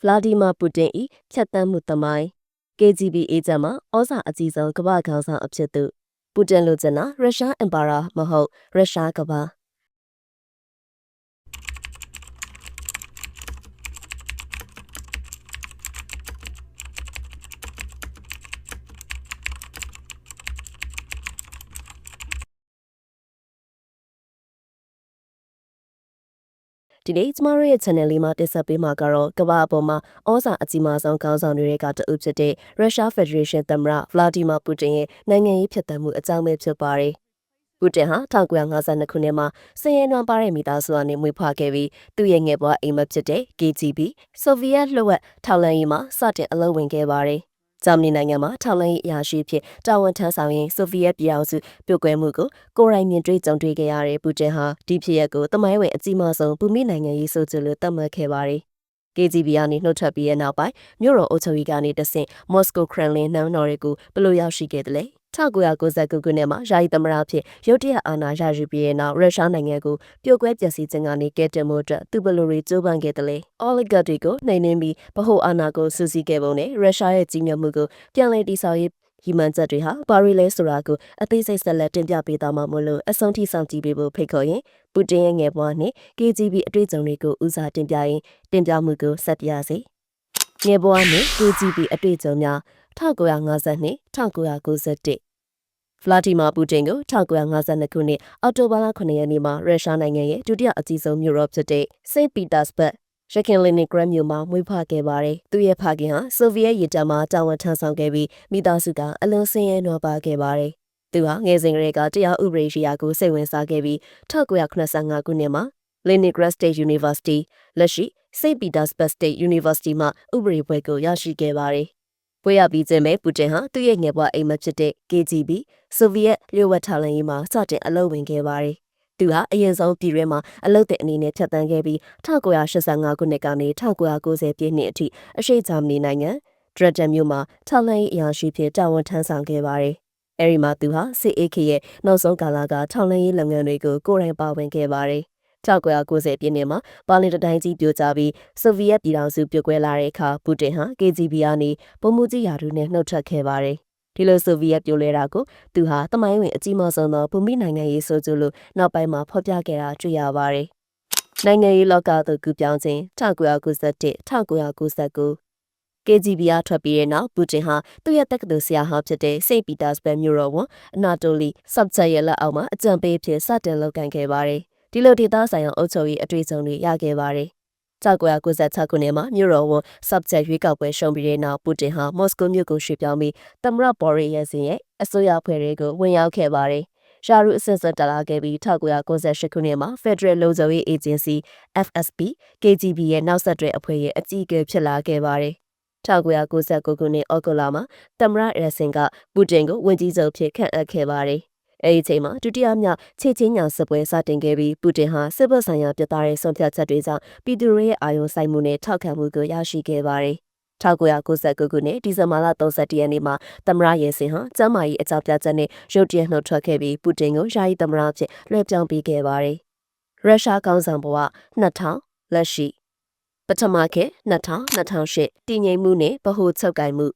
ဗလာဒီမာပူတင်၏ဖြတ်တန်းမှုသမိုင်း KGB အေဂျင့်မှာဩဇာအကြီးဆုံးကမ္ဘာခေါင်းဆောင်အဖြစ်သူပူတင်လိုချင်တာရုရှားအင်ပါယာမဟုတ်ရုရှားကမ္ဘာ ဒီနေ့ကျမတို့ရဲ့ channel လေးမှာတင်ဆက်ပေးမှာကတော့ကမ္ဘာအပေါ်မှာဩဇာအကြီးမားဆုံးခေါင်းဆောင်တွေကတအုပ်ဖြစ်တဲ့ရုရှားဖက်ဒရေးရှင်းသမ္မတဗလာဒီမာပူတင်ရဲ့နိုင်ငံရေးဖြစ်တည်မှုအကြောင်းပဲဖြစ်ပါတယ်။ပူတင်ဟာ1952ခုနှစ်မှာစင်ရဲနွမ်းပါတဲ့မိသားစုကနေမွေးဖွားခဲ့ပြီးသူ့ရဲ့ငယ်ဘဝအိမ်မက်ဖြစ်တဲ့ KGB ဆိုဗီယက်လှုပ်ဝက်ထောက်လှမ်းရေးမှာစတင်အလုပ်ဝင်ခဲ့ပါတယ်။ ဂျာမနီနိုင်ငံမှာထောက်လှမ်းရေးအရာရှိဖြစ်တာဝန်ထမ်းဆောင်ရင်းဆိုဗီယက်ပြည်အောင်စုပြုတ်ကွဲမှုကိုကိုယ်တိုင်မြင်တွေ့ကြုံတွေ့ခဲ့ရတဲ့ပူတင်ဟာဒီဖြစ်ရပ်ကိုတမိုင်းဝင်အကြီးမားဆုံးဘူမိနိုင်ငံရေးဆိုချလို့သတ်မှတ်ခဲ့ပါတယ်။ KGB ကနေနှုတ်ထွက်ပြီးတဲ့နောက်ပိုင်းမြို့တော်အုပ်ချုပ်ရေးကနေတဆင့်မော်စကိုခရမ်လင်နှောင်းတော်တွေကိုဘယ်လိုရောက်ရှိခဲ့တယ်လဲ 1999ခုနှစ်မှာယာယီသမ္မတဖြစ်ရုတ်တရက်အာဏာရယူပြီးတဲ့နောက်ရုရှားနိုင်ငံကိုပြိုကွဲပျက်စီးခြင်းကနေကဲတင်မှုအတွက်သူဘယ်လိုတွေကြိုးပမ်းခဲ့တယ်လဲအော်လီဂတ်တွေကိုနှိမ်နင်းပြီးဗဟိုအာဏာကိုစူးစီးခဲ့ပုံနဲ့ရုရှားရဲ့ကြီးမြတ်မှုကိုပြန်လည်တည်ဆောက်ရေးဟီမန်ချက်တွေဟာဘာရီလဲဆိုတာကိုအသေးစိတ်ဆက်လက်တင်ပြပေးသွားမှာမို့လို့အဆုံးထိဆောင်ကြည့်ပေးဖို့ဖိတ်ခေါ်ရင်ပူတင်ရဲ့ငယ်ဘဝနဲ့ KGB အတွေ့အကြုံတွေကိုဦးစားတင်ပြရင်တင်ပြမှုကိုဆက်ပြရစီငယ်ဘဝနဲ့ KGB အတွေ့အကြုံများ1952 1991 ဗလာဒီမာပူတင်ကို1952ခုနှစ်အောက်တိုဘာလ9ရက်နေ့မှာရုရှားနိုင်ငံရဲ့ဒုတိယအကြီးဆုံးမြို့တော်ဖြစ်တဲ့စိန့်ပီတာစဘတ်ရခင်လင်နီဂရက်မြို့မှာမွေးဖွားခဲ့ပါတယ်။သူရဲ့ဖခင်ဟာဆိုဗီယက်ရေတပ်မှတာဝန်ထမ်းဆောင်ခဲ့ပြီးမိသားစုကအလွန်ဆင်းရဲနွမ်းပါခဲ့ပါတယ်။သူဟာငယ်စဉ်ကတည်းကတရားဥပဒေရှိရာကိုစိတ်ဝင်စားခဲ့ပြီး1985ခုနှစ်မှာ Leningrad State University လက်ရှိ St. Petersburg State University မှာဥပဒေဘွဲ့ကိုရရှိခဲ့ပါတယ်။ ဘွဲ့ရပြီးခြင်းပဲပူတင်ဟာသူ့ရဲ့ငယ်ဘဝအိမ်မက်ဖြစ်တဲ့ KGB ဆိုဗီယက်လျှို့ဝှက်ထောက်လှမ်းရေးမှာစတင်အလုပ်ဝင်ခဲ့ပါတယ်။သူဟာအရင်ဆုံးပြည်ရဲမှာအလုပ်တဲ့အနေနဲ့ဖြတ်တန်းခဲ့ပြီး1985ခုနှစ်ကနေ1990ပြည့်နှစ်အထိအရှိဂျာမနီနိုင်ငံဒရတန်မြို့မှာထောက်လှမ်းရေးအရာရှိဖြစ်တာဝန်ထမ်းဆောင်ခဲ့ပါတယ်။အဲဒီမှာသူဟာစစ်အေးခေရဲ့နောက်ဆုံးကာလကထောက်လှမ်းရေးလုပ်ငန်းတွေကိုကိုယ်တိုင်ပါဝင်ခဲ့ပါတယ်။ 1990ပြည့်နှစ်မှာပါလင်တိုင်းကြီးပြိုကျပြီးဆိုဗီယက်ပြည်ထောင်စုပြိုကွဲလာတဲ့အခါပူတင်ဟာ KGB ကနေပုံမှုကြီးရာထူးနဲ့နှုတ်ထွက်ခဲ့ပါတယ်။ဒီလိုဆိုဗီယက်ပြိုလဲတာကိုသူဟာတမိုင်းဝင်အကြီးမားဆုံးသောဘူမိနိုင်ငံရေးဆိုကြလို့နောက်ပိုင်းမှာဖော်ပြခဲ့တာတွေ့ရပါတယ်။နိုင်ငံရေးလောကသို့ကူပြောင်းခြင်း1991 1999 KGB အထွက်ပြီးတဲ့နောက်ပူတင်ဟာသူ့ရဲ့တက္ကသိုလ်ဆရာဟောင်းဖြစ်တဲ့စိန့်ပီတာစဘတ်မြို့တော်ဝန်အနာတိုလီဆပ်ချက်ရဲ့လက်အောက်မှာအကြံပေးဖြစ်စတင်လုပ်ကိုင်ခဲ့ပါတယ်။ ဒီလိုဒေသဆိုင်ရာအုပ်ချုပ်ရေးအတွေ့အကြုံတွေရခဲ့ပါတယ်။1996ခုနှစ်မှာမြို့တော်ဝန် subject ရွေးကောက်ပွဲရှုံးပြီးတဲ့နောက်ပူတင်ဟာမော်စကိုမြို့ကိုရွှေ့ပြောင်းပြီးသမ္မတဘော်ရီရဲ့စင်ရဲ့အစိုးရဖွဲ့တွေကိုဝင်ရောက်ခဲ့ပါတယ်။ရှာရူအစစ်စစ်တလာခဲ့ပြီး1998ခုနှစ်မှာ Federal လုံခြုံရေး Agency FSB KGB ရဲ့နောက်ဆက်တွဲအဖွဲ့ရဲ့အကြီးအကဲဖြစ်လာခဲ့ပါတယ်။1999ခုနှစ်ဩဂုတ်လမှာသမ္မတရဆင်ကပူတင်ကိုဝန်ကြီးချုပ်ဖြစ်ခန့်အပ်ခဲ့ပါတယ်။ အဲဒီအချိန်မှာဒုတိယမြောက်ခြေချင်းညာစစ်ပွဲစတင်ခဲ့ပြီးပူတင်ဟာစစ်ဘက်ဆိုင်ရာပြသတဲ့ဆုံးဖြတ်ချက်တွေကြောင့်ပြည်သူတွေရဲ့အာရုံစိုက်မှုနဲ့ထောက်ခံမှုကိုရရှိခဲ့ပါတယ်။1999ခုနှစ်ဒီဇင်ဘာလ31ရက်နေ့မှာသမ္မတရဲစင်ဟာကျမ်းမာရေးအကြောင်းပြချက်နဲ့ရုတ်တရက်နှုတ်ထွက်ခဲ့ပြီးပူတင်ကိုယာယီသမ္မတအဖြစ်လွှဲပြောင်းပေးခဲ့ပါတယ်။ရုရှားကောင်းဆောင်ဘဝ2000လက်ရှိပထမခေတ်2000 2008တည်ငြိမ်မှုနဲ့ဗဟိုချုပ်ကိုင်မှု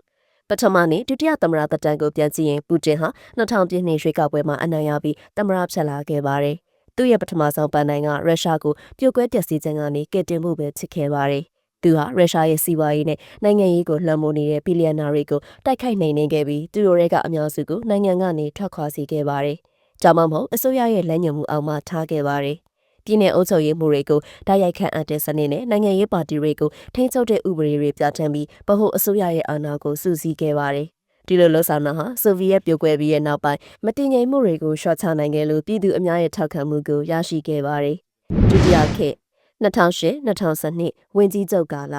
ပထမနေ့ဒုတိယသမ္မတသက်တမ်းကိုပြန်ကြည့်ရင်ပူတင်ဟာ2000ပြည့်နှစ်ရွေးကောက်ပွဲမှာအနိုင်ရပြီးသမ္မတဖြစ်လာခဲ့ပါတယ်။သူ့ရဲ့ပထမဆုံးပန်းနိုင်ကရုရှားကိုပြိုကွဲပျက်စီးခြင်းကနေကယ်တင်မှုပဲဖြစ်ခဲ့ပါတယ်။သူဟာရုရှားရဲ့စီးပွားရေးနဲ့နိုင်ငံရေးကိုလွှမ်းမိုးနေတဲ့ဘီလီယံနာတွေကိုတိုက်ခိုက်နိုင်နေခဲ့ပြီးသူတို့ရဲ့ကအများစုကိုနိုင်ငံကနေထွက်ခွာစေခဲ့ပါတယ်။ဒါမှမဟုတ်အစိုးရရဲ့လက်ညှိုးမှုအောက်မှာထားခဲ့ပါတယ်။ ပြည်내အုပ်ချုပ်ရေးမှုတွေကိုတိုက်ရိုက်ခန့်အပ်တဲ့စနစ်နဲ့နိုင်ငံရေးပါတီတွေကိုထိန်းချုပ်တဲ့ဥပဒေတွေပြဋ္ဌာန်းပြီးဗဟိုအစိုးရရဲ့အာဏာကိုစုစည်းခဲ့ပါတယ်။ဒီလိုလှုပ်ဆောင်တာဟာဆိုဗီယက်ပြိုကွဲပြီးတဲ့နောက်ပိုင်းမတည်ငြိမ်မှုတွေကိုရှော့ချနိုင်ခဲ့လို့ပြည်သူအများရဲ့ထောက်ခံမှုကိုရရှိခဲ့ပါတယ်။ဒုတိယခေတ်2008-2012ဝင်ကြီးချုပ်ကာလ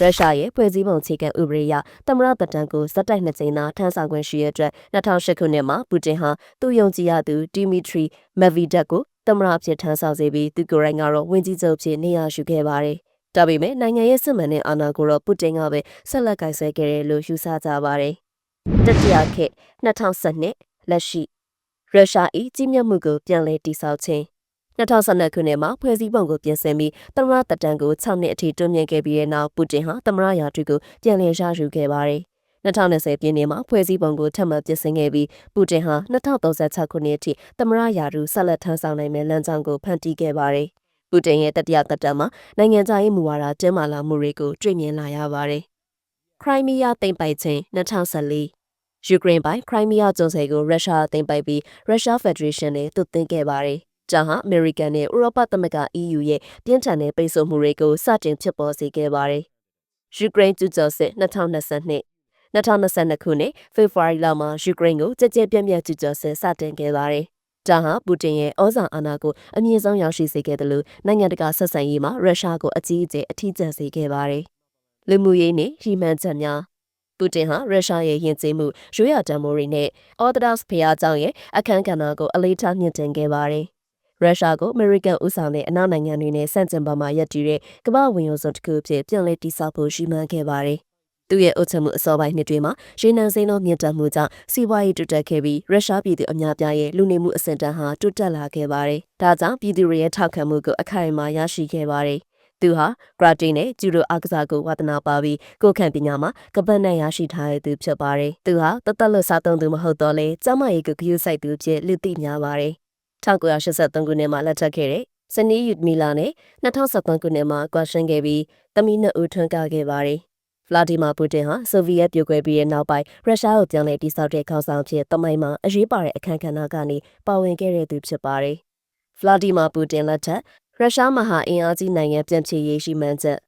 ရုရှားရဲ့ဖွဲ့စည်းပုံအခြေခံဥပဒေအရသမ္မတတပ်တန်းကိုဇက်တိုက်နှစ်ကြိမ်သာထမ်းဆောင်ခွင့်ရှိရတဲ့အတွက်2008ခုနှစ်မှာပူတင်ဟာသူ့ယုံကြည်ရသူဒီမီထရီမက်ဗီဒက်ကို သမ္မတအဖြစ်ထမ်းဆောင်စေပြီးသူကိုယ်တိုင်ကတော့ဝန်ကြီးချုပ်ဖြစ်နေရရှိခဲ့ပါတယ်။ဒါပေမဲ့နိုင်ငံရဲ့စစ်မှန်တဲ့အာဏာကိုတော့ပူတင်ကပဲဆက်လက်ကင်ဆယ်ခဲ့တယ်လို့ယူဆကြပါတယ်။တတိယခေတ်2012လက်ရှိရုရှား၏ကြီးမြတ်မှုကိုပြန်လည်တည်ဆောက်ခြင်း2012ခုနှစ်မှာဖွဲ့စည်းပုံကိုပြင်ဆင်ပြီးသမ္မတတက်တန်းကို6နှစ်အထိတွန်းမြင့်ခဲ့ပြီးတဲ့နောက်ပူတင်ဟာသမ္မတရာထူးကိုပြန်လည်ရယူခဲ့ပါတယ်။ 2020ပြည့်နှစ်မှာဖွဲ့စည်းပုံကိုထပ်မံပြင်ဆင်ခဲ့ပြီးပူတင်ဟာ2036ခုနှစ်အထိသမ္မတရာထူးဆက်လက်ထမ်းဆောင်နိုင်မယ့်လမ်းကြောင်းကိုဖန်တီးခဲ့ပါတယ်။ပူတင်ရဲ့တတိယသက်တမ်းမှာနိုင်ငံခြားရေးမူဝါဒတင်းမာလာမှုတွေကိုတွေ့မြင်လာရပါတယ်။ခရိုင်းမီးယားသိမ်းပိုက်ခြင်း2014ယူကရိန်းပိုင်းခရိုင်းမီးယားကျွန်းဆွယ်ကိုရုရှားသိမ်းပိုက်ပြီးရုရှားဖက်ဒရေးရှင်းနဲ့တုတ်သိမ်းခဲ့ပါတယ်။ဒါဟာအမေရိကန်နဲ့ဥရောပသမဂ္ဂ EU ရဲ့ပြင်းထန်တဲ့ပိတ်ဆို့မှုတွေကိုစတင်ဖြစ်ပေါ်စေခဲ့ပါတယ်။ယူကရိန်းကျူးကျော်စစ်2022 2022ခုနှစ်ဖေဖော်ဝါရီလမှာယူကရိန်းကိုကြကြပြန့်ပြန့်ကျူးကျော်စစ်စတင်ခဲ့ပါတယ်။ဒါဟာပူတင်ရဲ့ဩဇာအာဏာကိုအမြင့်ဆုံးရောက်ရှိစေခဲ့တယ်လို့နိုင်ငံတကာဆက်ဆံရေးမှာရုရှားကိုအကြီးအကျယ်အထီးကျန်စေခဲ့ပါတယ်။လူမှုရေးနဲ့ဟီမန်ချက်များပူတင်ဟာရုရှားရဲ့ယဉ်ကျေးမှုရွေးရတံမိုးတွေနဲ့ Orthodox ဘုရားကျောင်းရဲ့အခမ်းကဏ္ဍကိုအလေးထားမြင့်တင်ခဲ့ပါတယ်။ရုရှားကိုအမေရိကန်ဥဆောင်တဲ့အနောက်နိုင်ငံတွေနဲ့ဆန့်ကျင်ပါမှာရပ်တည်တဲ့ကမ္ဘာဝင်ရုံစုံတစ်ခုအဖြစ်ပြန်လည်တည်ဆောက်ဖို့ရှိမှန်းခဲ့ပါတယ်။ သူ့ရဲ့အုပ်ချုပ်မှုအစောပိုင်းနှစ်တွေမှာရေနံစိမ်းလုံးမြင့်တက်မှုကြောင့်စီးပွားရေးတိုးတက်ခဲ့ပြီးရုရှားပြည်သူအများပြားရဲ့လူနေမှုအဆင့်တန်းဟာတိုးတက်လာခဲ့ပါတယ်။ဒါကြောင့်ပြည်သူတွေရဲ့ထောက်ခံမှုကိုအခိုင်အမာရရှိခဲ့ပါတယ်။သူဟာဂရာတီနဲ့ဂျူဒိုအားကစားကိုဝါသနာပါပြီးကိုခန့်ပညာမှာကပတ်နဲ့ရရှိထားတဲ့သူဖြစ်ပါတယ်။သူဟာတသက်လွတ်စားသုံးသူမဟုတ်တော့လေကျမရေးကိုဂရုစိုက်သူဖြစ်လူသိများပါတယ်။1983ခုနှစ်မှာလက်ထပ်ခဲ့တဲ့စနီးယူမီလာနဲ့2013ခုနှစ်မှာကွာရှင်းခဲ့ပြီးတမီနှစ်ဦးထွန်းကားခဲ့ပါတယ်။ ဗလာဒီမာပူတင်ဟာဆိုဗီယက်ပြိုကွဲပြီးတဲ့နောက်ပိုင်းရုရှားကိုပြောင်းလဲတိစောက်တဲ့ခေါင်းဆောင်ဖြစ်တမိုင်းမှာအရေးပါတဲ့အခမ်းကဏ္ဍကနေပါဝင်ခဲ့တဲ့သူဖြစ်ပါတယ်။ဗလာဒီမာပူတင်လက်ထက်ရုရှားမဟာအင်အားကြီးနိုင်ငံပြန်ချေရေးရှိမှန်းချက်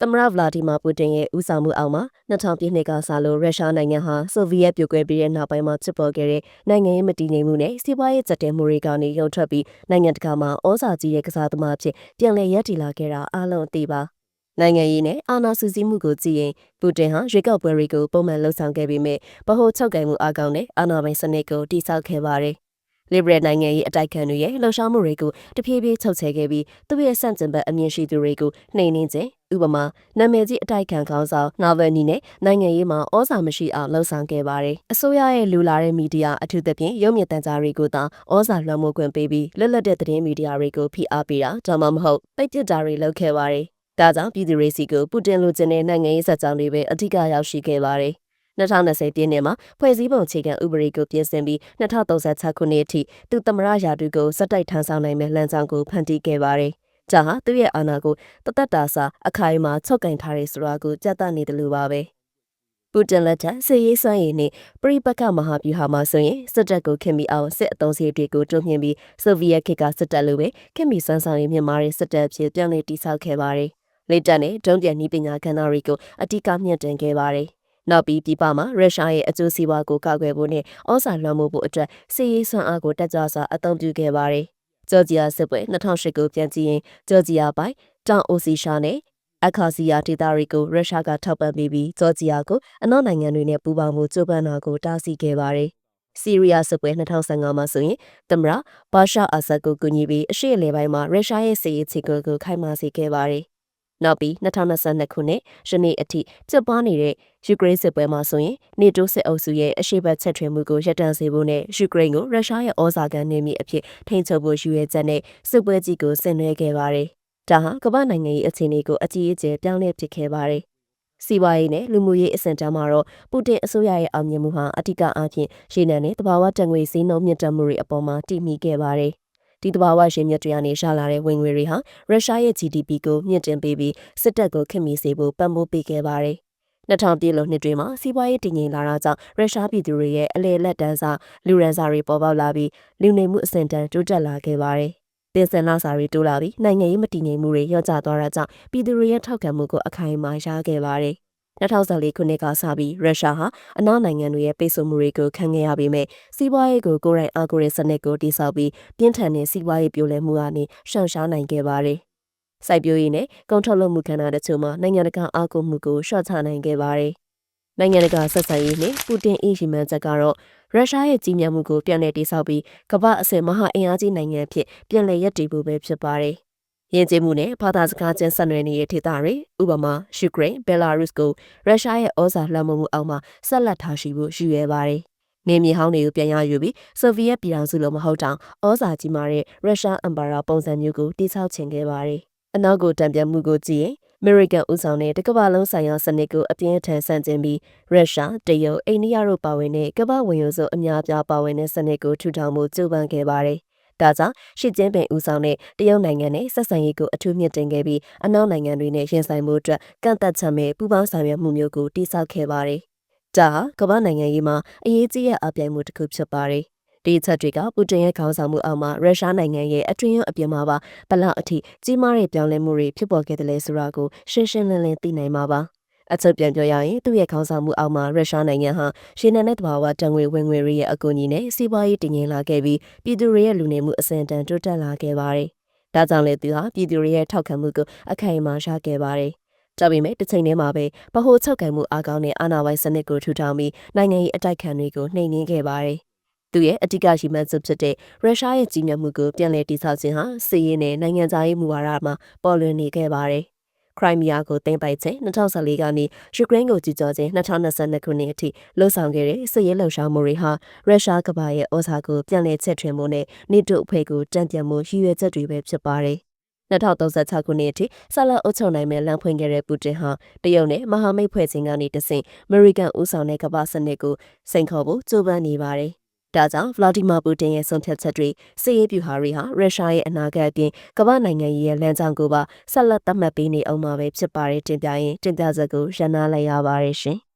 သမရဗလာဒီမာပူတင်ရဲ့ဦးဆောင်မှုအောက်မှာ2000ပြည့်နှစ်ကစလို့ရုရှားနိုင်ငံဟာဆိုဗီယက်ပြိုကွဲပြီးတဲ့နောက်ပိုင်းမှာဖြစ်ပေါ်ခဲ့တဲ့နိုင်ငံရေးမတည်ငြိမ်မှုနဲ့စီးပွားရေးကျက်တဲမှုတွေကနေရုံထွက်ပြီးနိုင်ငံတကာမှာဩဇာကြီးတဲ့ကစားသမားအဖြစ်ပြန်လည်ရပ်တည်လာခဲ့တာအလုံးအသိပါ နိုင်ငံရေးနဲ့အာဏာစုစည်းမှုကိုကြည့်ရင်ပူတင်ဟာရွေးကောက်ပွဲတွေကိုပုံမှန်လှုပ်ဆောင်ခဲ့ပြီးမြဲဗဟိုချုပ်ကိုင်မှုအကောင်နဲ့အာဏာပိုင်စနစ်ကိုတိစောက်ခဲ့ပါတယ်။ Liberal နိုင်ငံရေးအတိုက်ခံတွေရဲ့လှုပ်ရှားမှုတွေကိုတဖြည်းဖြည်းချုပ်ချယ်ခဲ့ပြီးသူ့ရဲ့စန့်ကျင်ဘက်အမြင့်ရှိသူတွေကိုနှိမ်နင်းခြင်းဥပမာနာမည်ကြီးအတိုက်ခံခေါင်းဆောင်နာဗယ်နီနဲ့နိုင်ငံရေးမှာဩဇာမရှိအောင်လှုံ့ဆော်ခဲ့ပါတယ်။အစိုးရရဲ့လူလာတဲ့မီဒီယာအထူးသဖြင့်ရုပ်မြင်သံကြားတွေကိုသာဩဇာလွှမ်းမိုးခွင့်ပေးပြီးလွတ်လပ်တဲ့သတင်းမီဒီယာတွေကိုဖိအားပေးတာဒါမှမဟုတ်ပိတ်ပစ်တာတွေလုပ်ခဲ့ပါတယ်။ ဒါကြောင့်ပြည်သူတွေစီကိုပူတင်လိုချင်တဲ့နိုင်ငံရေးဆက်ကြောင်းတွေပဲအထူးရောက်ရှိခဲ့ပါတယ်။2020ပြည့်နှစ်မှာဖွဲ့စည်းပုံအခြေခံဥပဒေကိုပြင်ဆင်ပြီး2036ခုနှစ်အထိသူသမ္မတရာထူးကိုစက်တိုက်ထမ်းဆောင်နိုင်မယ့်လမ်းကြောင်းကိုဖန်တီးခဲ့ပါတယ်။ဒါဟာသူ့ရဲ့အာဏာကိုတသက်တာစာအခိုင်အမာချုပ်ကင်ထားတဲ့ဆိုတာကိုကြက်တနေတယ်လို့ပါပဲ။ပူတင်လက်ထက်စစ်ရေးစွမ်းရည်နဲ့ပြိပက္ခမဟာဗျူဟာမှာဆိုရင်စစ်တပ်ကိုခင်မီအောင်စစ်အုံစည်းတွေကိုတွန်းမြင့်ပြီးဆိုဗီယက်ခေတ်ကစစ်တပ်လိုပဲခင်မီစွမ်းဆောင်ရည်မြင့်မားတဲ့စစ်တပ်ဖြစ်ပြောင်းလဲတည်ဆောက်ခဲ့ပါတယ်။ လက်တပ်နဲ့ဒုံးပြန်နည်းပညာကဏ္ဍတွေကိုအတိအကမြင့်တင်ခဲ့ပါတယ်နောက်ပြီးပြည်ပမှာရုရှားရဲ့အကျိုးစီးပွားကိုကာကွယ်ဖို့နဲ့ဩဇာလွှမ်းမိုးဖို့အတွက်စီးရေးဆွမ်းအားကိုတက်ကြွစွာအသုံးပြုခဲ့ပါတယ်။ဂျော်ဂျီယာစစ်ပွဲ2008ကိုပြန်ကြည့်ရင်ဂျော်ဂျီယာပိုင်းတောင်အိုစီရှာနဲ့အခါစီယာဒေသတွေကိုရုရှားကထောက်ပံ့ပြီးပြီးဂျော်ဂျီယာကိုအနောက်နိုင်ငံတွေနဲ့ပူးပေါင်းမှုကြိုးပမ်းတာကိုတားဆီးခဲ့ပါတယ်။ဆီးရီးယားစစ်ပွဲ2015မှာဆိုရင်သမရဘာရှာအာဆတ်ကိုကူညီပြီးအရှေ့အလယ်ပိုင်းမှာရုရှားရဲ့စစ်ရေးချေကိုကိုခိုင်မာစေခဲ့ပါတယ်။ နောက်ပြီး2022ခုနှစ်ယနေ့အထိကျပွားနေတဲ့ယူကရိန်းစစ်ပွဲမှာဆိုရင်နေတိုးစစ်အုပ်စုရဲ့အရှိတ်ချက်ထွင်မှုကိုရပ်တန့်စေဖို့နဲ့ယူကရိန်းကိုရုရှားရဲ့ဩဇာခံနေမိအဖြစ်ထိန်းချုပ်ဖို့ယူရဲချက်နဲ့စစ်ပွဲကြီးကိုဆင်နွှဲခဲ့ပါတယ်။ဒါဟာကမ္ဘာနိုင်ငံရေးအခြေအနေကိုအကြီးအကျယ်ပြောင်းလဲပစ်ခဲ့ပါတယ်။စီးပွားရေးနဲ့လူမှုရေးအဆင့်တန်းမှာတော့ပူတင်အစိုးရရဲ့အောင်မြင်မှုဟာအထူးအားဖြင့်ရေနံနဲ့တဘာဝတံငွေစည်းနှုန်းမြင့်တက်မှုတွေအပေါ်မှာတည်မြဲခဲ့ပါတယ်။ ဒီတဘာဝရှင်မြတ်တရားနေရလာတဲ့ဝင်ငွေတွေဟာရုရှားရဲ့ GDP ကိုမြင့်တင်ပေးပြီးစစ်တပ်ကိုခင်မီစေဖို့ပံ့ပိုးပေးခဲ့ပါတယ်။2000ပြည့်လို့နှစ်တွေမှာစီးပွားရေးတည်ငြိမ်လာတာကြောင့်ရုရှားပြည်သူတွေရဲ့အလေလက်တန်းစာလူရန်စာတွေပေါ်ပေါက်လာပြီးလူနေမှုအဆင့်တန်းတိုးတက်လာခဲ့ပါတယ်။တင်စင်လာစာတွေတိုးလာပြီးနိုင်ငံရေးမတည်ငြိမ်မှုတွေညှော့ကျသွားတာကြောင့်ပြည်သူတွေရဲ့ထောက်ခံမှုကိုအခိုင်အမာရခဲ့ပါတယ်။ 2014ခုနှစ်ကစပြီးရုရှားဟာအနောက်နိုင်ငံတွေရဲ့ပိတ်ဆို့မှုတွေကိုခံခဲ့ရပေမဲ့စီးပွားရေးကိုကိုယ်တိုင်အားကိုးတဲ့စနစ်ကိုတည်ဆောက်ပြီးပြင်းထန်တဲ့စီးပွားရေးပြိုလဲမှုကနေရှောင်ရှားနိုင်ခဲ့ပါတယ်။စိုက်ပျိုးရေးနဲ့ကုန်ထုတ်လုပ်မှုကဏ္ဍတချို့မှာနိုင်ငံတကာအားကိုးမှုကိုရှော့ချနိုင်ခဲ့ပါတယ်။နိုင်ငံတကာဆက်ဆံရေးနဲ့ပူတင်အီရှီမန်ချက်ကတော့ရုရှားရဲ့ကြီးမြတ်မှုကိုပြန်လည်တည်ဆောက်ပြီးကမ္ဘာအဆင့်မဟာအင်အားကြီးနိုင်ငံဖြစ်ပြန်လည်ရည်တည်ဖို့ပဲဖြစ်ပါတယ်။ ယဉ်ကျေးမှုနဲ့ဘာသာစကားချင်းဆက်နွယ်နေတဲ့ဒေသတွေဥပမာယူကရိန်းဘယ်လာရုစ်ကိုရုရှားရဲ့ဩဇာလွှမ်းမိုးမှုအောက်မှာဆက်လက်ထားရှိဖို့ရည်ရွယ်ပါတယ်။မနေမြေဟောင်းတွေကိုပြန်ရယူပြီးဆိုဗီယက်ပြည်ထောင်စုလိုမဟုတ်တောင်ဩဇာကြီးမားတဲ့ရုရှားအမ်ပါယာပုံစံမျိုးကိုတည်ဆောက်ခြင်းခဲ့ပါတယ်။အနောက်ကိုတံပြန်မှုကိုကြည့်ရင်အမေရိကန်ဦးဆောင်တဲ့တကမ္ဘာလုံးဆိုင်ရာစနစ်ကိုအပြင်းအထန်ဆန့်ကျင်ပြီးရုရှားတရုတ်အိန္ဒိယတို့ပါဝင်တဲ့ကမ္ဘာဝင်ရိုးစုအများပြားပါဝင်တဲ့စနစ်ကိုထူထောင်မှုကြိုးပမ်းခဲ့ပါတယ်။ ဒါကြောင့်ရှစ်ကျင်းပင်ဦးဆောင်တဲ့တရုတ်နိုင်ငံနဲ့ဆက်ဆံရေးကိုအထူးမြင့်တင်ခဲ့ပြီးအနောက်နိုင်ငံတွေနဲ့ရင်ဆိုင်မှုအတွက်ကန့်သက်ချက်မဲ့ပူးပေါင်းဆောင်ရွက်မှုမျိုးကိုတည်ဆောက်ခဲ့ပါတယ်။ဒါဟာကမ္ဘာနိုင်ငံရေးမှာအရေးကြီးတဲ့အပြိုင်မှုတစ်ခုဖြစ်ပါတယ်။ဒီအချက်တွေကပူတင်ရဲ့ခေါင်းဆောင်မှုအောက်မှာရုရှားနိုင်ငံရဲ့အတွင်းရအပြင်မှာပါဘလောက်အထိကြီးမားတဲ့ပြောင်းလဲမှုတွေဖြစ်ပေါ်ခဲ့တယ်လဲဆိုတာကိုရှင်းရှင်းလင်းလင်းသိနိုင်မှာပါ။ အချက်ပြန်ပြောရရင်သူ့ရဲ့ခေါင်းဆောင်မှုအောက်မှာရုရှားနိုင်ငံဟာရှင်းနေတဲ့တဘာဝတံငွေဝင်ငွေတွေရဲ့အကူအညီနဲ့စီးပွားရေးတည်ငြိမ်လာခဲ့ပြီးပြည်သူတွေရဲ့လူနေမှုအဆင့်အတန်းတိုးတက်လာခဲ့ပါတယ်။ဒါကြောင့်လေသူဟာပြည်သူတွေရဲ့ထောက်ခံမှုကိုအခိုင်အမာရခဲ့ပါတယ်။ဒါပေမဲ့တစ်ချိန်တည်းမှာပဲဗဟိုချုပ်ကန်မှုအားကောင်းတဲ့အာဏာပိုင်စနစ်ကိုထူထောင်ပြီးနိုင်ငံရေးအတိုက်ခံတွေကိုနှိမ်နင်းခဲ့ပါတယ်။သူရဲ့အဓိကရှိမှန်းစုဖြစ်တဲ့ရုရှားရဲ့ကြီးမြတ်မှုကိုပြန်လည်တည်ဆောက်ခြင်းဟာစီးရင်နဲ့နိုင်ငံသားရေးမူဝါဒမှာပေါ်လွင်နေခဲ့ပါတယ်။ ခရိုင်းမီးယားကိုသိမ်းပိုက်ခြင်း2014ကနေယူကရိန်းကိုကြီးကြောခြင်း2022ခုနှစ်အထိလှုပ်ဆောင်ခဲ့တဲ့စစ်ရေးလှုပ်ရှားမှုတွေဟာရုရှားကမ္ဘာရဲ့ဩဇာကိုပြန်လည်ချက်ထွင်မှုနဲ့နေတိုအဖွဲ့ကိုတံပြန်မှုရည်ရွယ်ချက်တွေပဲဖြစ်ပါတယ်2036ခုနှစ်အထိဆက်လက်အုပ်ချုပ်နိုင်မဲ့လမ်းဖွင့်ခဲ့တဲ့ပူတင်ဟာတရုတ်နဲ့မဟာမိတ်ဖွဲ့ခြင်းကနေတဆင့်အမေရိကန်ဦးဆောင်တဲ့ကမ္ဘာစနစ်ကိုစိန်ခေါ်ဖို့ကြိုးပမ်းနေပါတယ်။ ဒါကြောင့်ဗလာဒီမာပူတင်ရဲ့ဆုံးဖြတ်ချက်တွေစစ်ရေးဗျူဟာတွေဟာရုရှားရဲ့အနာဂတ်အပြင်ကမ္ဘာနိုင်ငံရေးရဲ့လမ်းကြောင်းကိုပါဆက်လက်သတ်မှတ်ပေးနေအောင်မှာပဲဖြစ်ပါတယ်တင်ပြရင်တင်ပြချက်ကိုရန်နာလိုက်ရပါတယ်ရှင်။